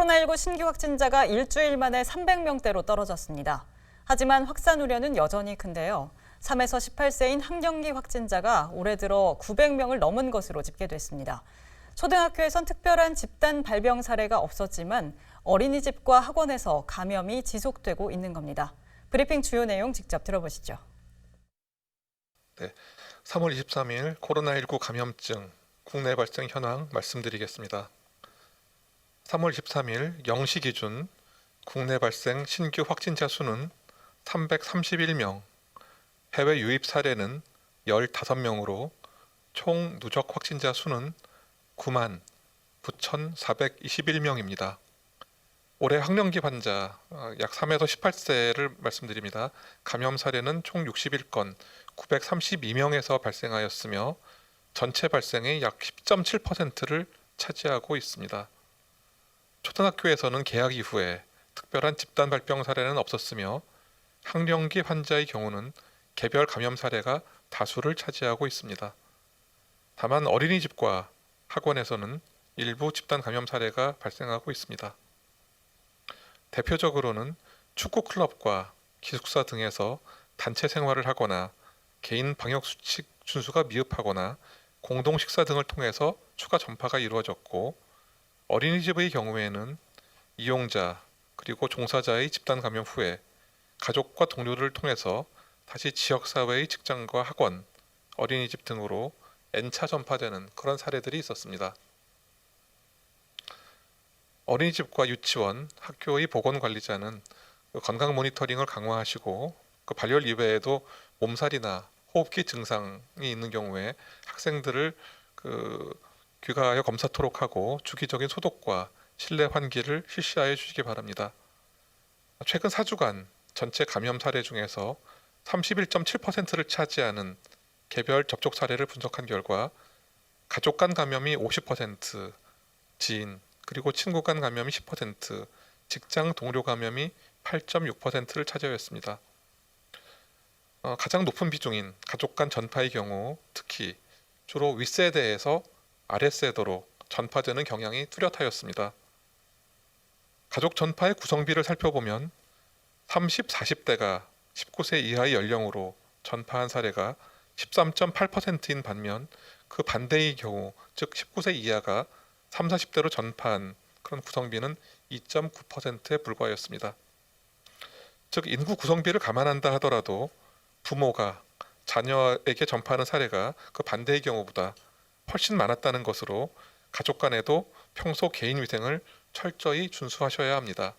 코로나19 신규 확진자가 일주일 만에 300명대로 떨어졌습니다. 하지만 확산 우려는 여전히 큰데요. 3에서 18세인 학령기 확진자가 올해 들어 900명을 넘은 것으로 집계됐습니다. 초등학교에선 특별한 집단 발병 사례가 없었지만 어린이집과 학원에서 감염이 지속되고 있는 겁니다. 브리핑 주요 내용 직접 들어보시죠. 3월 23일 코로나19 감염증 국내 발생 현황 말씀드리겠습니다. 3월 13일 0시 기준 국내 발생 신규 확진자 수는 331명, 해외 유입 사례는 15명으로 총 누적 확진자 수는 9만 9,421명입니다. 올해 학령기 환자 어, 약 3에서 18세를 말씀드립니다. 감염 사례는 총 61건, 932명에서 발생하였으며 전체 발생의 약 10.7%를 차지하고 있습니다. 초등학교에서는 개학 이후에 특별한 집단 발병 사례는 없었으며 학령기 환자의 경우는 개별 감염 사례가 다수를 차지하고 있습니다. 다만 어린이집과 학원에서는 일부 집단 감염 사례가 발생하고 있습니다. 대표적으로는 축구 클럽과 기숙사 등에서 단체 생활을 하거나 개인 방역 수칙 준수가 미흡하거나 공동 식사 등을 통해서 추가 전파가 이루어졌고 어린이집의 경우에는 이용자 그리고 종사자의 집단 감염 후에 가족과 동료를 통해서 다시 지역 사회의 직장과 학원, 어린이집 등으로 N차 전파되는 그런 사례들이 있었습니다. 어린이집과 유치원, 학교의 보건관리자는 그 건강 모니터링을 강화하시고 그 발열 이외에도 몸살이나 호흡기 증상이 있는 경우에 학생들을 그 귀가하여 검사토록 하고 주기적인 소독과 실내 환기를 실시하여 주시기 바랍니다. 최근 4주간 전체 감염 사례 중에서 31.7%를 차지하는 개별 접촉 사례를 분석한 결과 가족 간 감염이 50%, 지인 그리고 친구 간 감염이 10%, 직장 동료 감염이 8.6%를 차지하였습니다. 어, 가장 높은 비중인 가족 간 전파의 경우 특히 주로 윗세대에서 아랫세대로 전파되는 경향이 뚜렷하였습니다. 가족 전파의 구성비를 살펴보면 30, 40대가 19세 이하의 연령으로 전파한 사례가 13.8%인 반면 그 반대의 경우 즉 19세 이하가 3, 40대로 전파한 그런 구성비는 2.9%에 불과하였습니다. 즉 인구 구성비를 감안한다 하더라도 부모가 자녀에게 전파하는 사례가 그 반대의 경우보다 훨씬 많았다는 것으로 가족 간에도 평소 개인 위생을 철저히 준수하셔야 합니다.